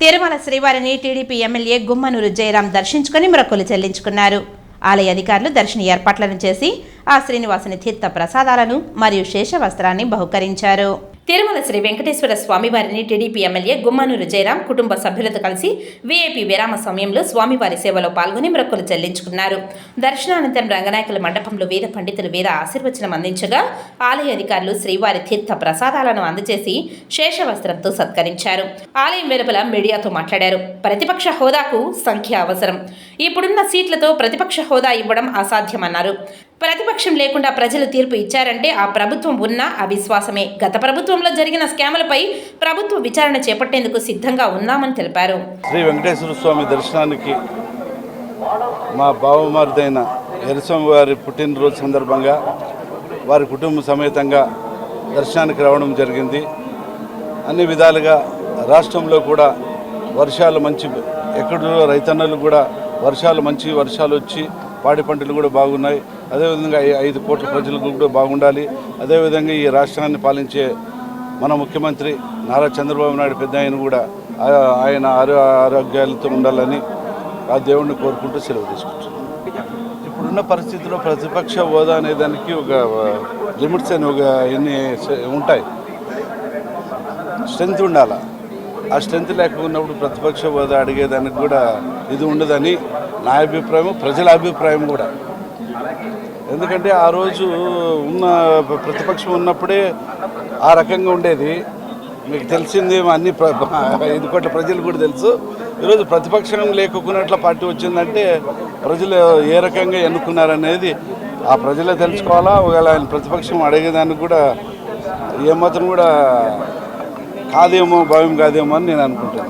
తిరుమల శ్రీవారిని TDP MLA Gummanuru Jayaram దర్శించుకుని మొక్కులు చెల్లించుకున్నారు. ఆలయ అధికారులు దర్శన ఏర్పాట్లను చేసి ఆ శ్రీనివాసుని తీర్థ ప్రసాదాలను మరియు శేష వస్త్రాన్ని బహుకరించారు. తిరుమల శ్రీ వెంకటేశ్వర స్వామివారిని టీడీపీ ఎమ్మెల్యే గుమ్మనూరు జయరాం కుటుంబ సభ్యులతో కలిసి వీఐపీ విరామ సమయంలో స్వామివారి సేవలో పాల్గొని మొక్కులు చెల్లించుకున్నారు. దర్శనానంతరం రంగనాయకుల మండపంలో వేద పండితులు వేద ఆశీర్వచనం అందించగా ఆలయ అధికారులు శ్రీవారి తీర్థ ప్రసాదాలను అందజేసి శేషవస్త్రంతో సత్కరించారు. ఆలయం వెలుపల మీడియాతో మాట్లాడారు. ప్రతిపక్ష హోదాకు సంఖ్య అవసరం. ఇప్పుడున్న సీట్లతో ప్రతిపక్ష హోదా ఇవ్వడం అసాధ్యమన్నారు. ప్రతిపక్షం లేకుండా ప్రజలు తీర్పు ఇచ్చారంటే ఆ ప్రభుత్వం ఉన్న అవిశ్వాసమే. గత ప్రభుత్వంలో జరిగిన స్కాములపై ప్రభుత్వ విచారణ చేపట్టేందుకు సిద్ధంగా ఉన్నామని తెలిపారు. శ్రీ వెంకటేశ్వర స్వామి దర్శనానికి మా బావమారుదైన ఎరస్వామి వారి పుట్టినరోజు సందర్భంగా వారి కుటుంబ సమేతంగా దర్శనానికి రావడం జరిగింది. అన్ని విధాలుగా రాష్ట్రంలో కూడా వర్షాలు మంచి ఎక్కడో రైతన్నలు కూడా వర్షాలు మంచి వర్షాలు వచ్చి పాడి పంటలు కూడా బాగున్నాయి. అదేవిధంగా ఐదు కోట్ల ప్రజలకు కూడా బాగుండాలి. అదేవిధంగా ఈ రాష్ట్రాన్ని పాలించే మన ముఖ్యమంత్రి నారా చంద్రబాబు నాయుడు పెద్ద ఆయన కూడా ఆయన ఆరో ఆరోగ్యాలతో ఉండాలని ఆ దేవుణ్ణి కోరుకుంటూ సెలవు తీసుకుంటున్నాను ఇప్పుడున్న పరిస్థితిలో ప్రతిపక్ష హోదా అనే దానికి ఒక లిమిట్స్ అని ఒక ఎన్ని ఉంటాయి. స్ట్రెంత్ ఉండాలి? ఆ స్ట్రెంత్ లేకున్నప్పుడు ప్రతిపక్ష హోదా అడిగేదానికి కూడా ఇది ఉండదని నా అభిప్రాయం ప్రజల అభిప్రాయం కూడా. ఎందుకంటే ఆ రోజు ఉన్న ప్రతిపక్షం ఉన్నప్పుడే ఆ రకంగా ఉండేది. మీకు తెలిసింది అన్ని ఇది ఐదు కోట్ల ప్రజలు కూడా తెలుసు. ఈరోజు ప్రతిపక్షం లేకున్నట్ల పార్టీ వచ్చిందంటే ప్రజలు ఏ రకంగా ఎన్నుకున్నారనేది ఆ ప్రజలే తెలుసుకోవాలా? ఒకవేళ ఆయన ప్రతిపక్షం అడిగేదానికి కూడా ఏమాత్రం కూడా కాదేమో భయం కాదేమో అని నేను అనుకుంటాను